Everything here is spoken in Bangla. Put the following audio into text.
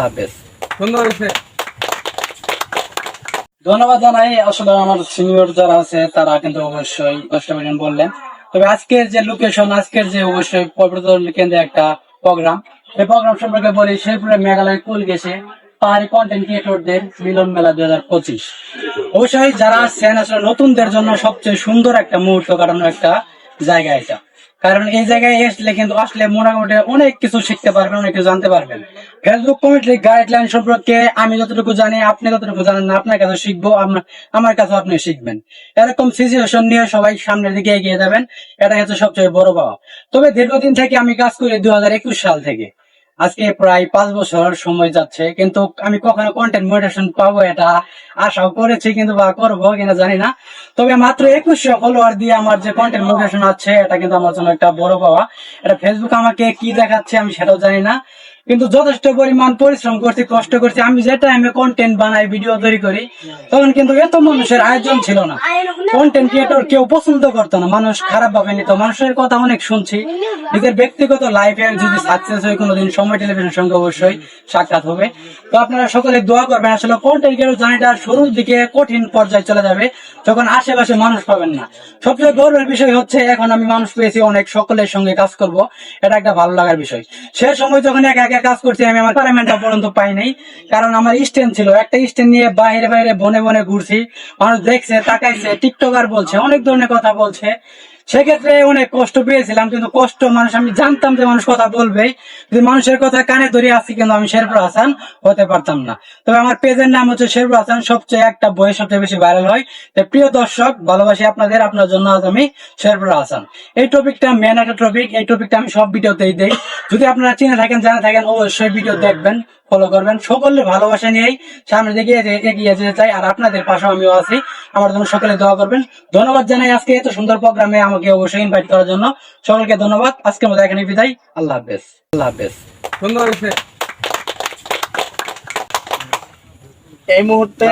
আল্লাহ হাফেজ। সুন্দর হয়েছে ধন্যবাদ জানাই। আসলে আমার সিনিয়র যারা আছে তারা কিন্তু অবশ্যই কষ্ট করে বললেন। তবে আজকের যে লোকেশন আজকের যে অবশ্যই পর্যটন কেন্দ্রে একটা প্রোগ্রাম এই প্রোগ্রাম সম্পর্কে বলি শেরপুরে মেঘালয় কুল গেছে পাহাড়ি কন্টেন্ট ক্রিয়েটরদের মিলন মেলা দুই হাজার পঁচিশ। অবশ্যই যারা আসছেন আসলে নতুনদের জন্য সবচেয়ে সুন্দর একটা মুহূর্ত কাটানোর একটা জায়গা এটা। কারণ এই জায়গায় আসলে কিন্তু আসলে মোটামুটি অনেক কিছু শিখতে পারবেন, অনেক কিছু জানতে পারবেন। ফেসবুক কমিটির গাইডলাইন সম্পর্কে আমি যতটুকু জানি, আপনি যতটুকু জানেন না, আপনার কাছে শিখব, আমার কাছে আপনি শিখবেন। এরকম সিচুয়েশন নিয়ে সবাই সামনের দিকে এগিয়ে যাবেন, এটা হচ্ছে সবচেয়ে বড় পাওয়া। তবে দীর্ঘদিন থেকে আমি কাজ করি দু হাজার একুশ সাল থেকে। আজকে প্রায় পাঁচ বছর সময় যাচ্ছে, কিন্তু আমি কখনো কন্টেন্ট মোটিভেশন পাবো এটা আশাও করেছি, কিন্তু বা করব কিনা জানি না। তবে মাত্র একুশশো ফলোয়ার দিয়ে আমার যে কন্টেন্ট মোটিভেশন আছে, এটা কিন্তু আমার জন্য একটা বড় পাওয়া। এটা ফেসবুক আমাকে কি দেখাচ্ছে আমি সেটাও জানি না। কিন্তু যথেষ্ট পরিমাণ পরিশ্রম করছি, কষ্ট করছি। আমি যে টাইমে কন্টেন্ট বানাই ভিডিও তৈরি করি, তখন কিন্তু এত মানুষের আয়োজন ছিল না। কন্টেন্ট ক্রিয়েটর কেউ পছন্দ করতো না, মানুষ খারাপ ভাবে নিত। মানুষের কথা অনেক শুনছি। নিজের ব্যক্তিগত লাইফে যদি সাকসেস হয়, কোনোদিন সময় টেলিভিশনের সঙ্গে অবশ্যই সাক্ষাৎ হবে। তো আপনারা সকলে দোয়া করবেন, আসলে কন্টেন্ট ক্রিয়েটর জানিটা শুরুর দিকে কঠিন পর্যায়ে চলে যাবে। যখন আশেপাশে মানুষ পাবেন না। সবচেয়ে গর্বের বিষয় হচ্ছে, এখন আমি মানুষ পেয়েছি, অনেক সকলের সঙ্গে কাজ করব। এটা একটা ভালো লাগার বিষয়। সে সময় যখন একা একা কাজ করছি, আমি আমার পার্লামেন্টটা পর্যন্ত পাই নাই। কারণ আমার স্ট্যান্ড ছিল। একটা স্ট্যান্ড নিয়ে বাইরে বাইরে বনে বনে ঘুরছি। মানুষ দেখছে, তাকাইছে, টিকটকার বলছে, অনেক ধরনের কথা বলছে। সেক্ষেত্রে অনেক কষ্ট পেয়েছিলাম, কিন্তু কষ্ট মানুষ, আমি জানতাম যে মানুষ কথা বলবে যদি মানুষের কথা কানে ধরে আসি কিন্তু আমি শেরপুর হাসান হতে পারতাম না। তবে আমার পেজের নাম হচ্ছে শেরপুর হাসান, সবচেয়ে একটা বই সবচেয়ে বেশি ভাইরাল হয়। তো প্রিয় দর্শক, ভালোবাসি আপনাদের, আপনার জন্য আজ আমি শেরপুর হাসান। এই টপিকটা মেন একটা টপিক এই টপিকটা আমি সব ভিডিওতেই দেই। যদি আপনারা চিনে থাকেন, জানা থাকেন, অবশ্যই ভিডিও দেখবেন। ফলো করবেন। সকলের ভালোবাসা নিয়েই সামনে দিকে এগিয়ে- যেতে চাই আর আপনাদের পাশেও আমিও আছি। আমার জন্য সকলে দোয়া করবেন। ধন্যবাদ জানাই আজকে এত সুন্দর প্রোগ্রামে আমাকে অবশ্যই ইনভাইট করার জন্য। সকলকে ধন্যবাদ। আজকে মতো এখানে বিদায়। আল্লাহ হাফেজ। আল্লাহ হাফেজ। সুন্দর এই মুহূর্তে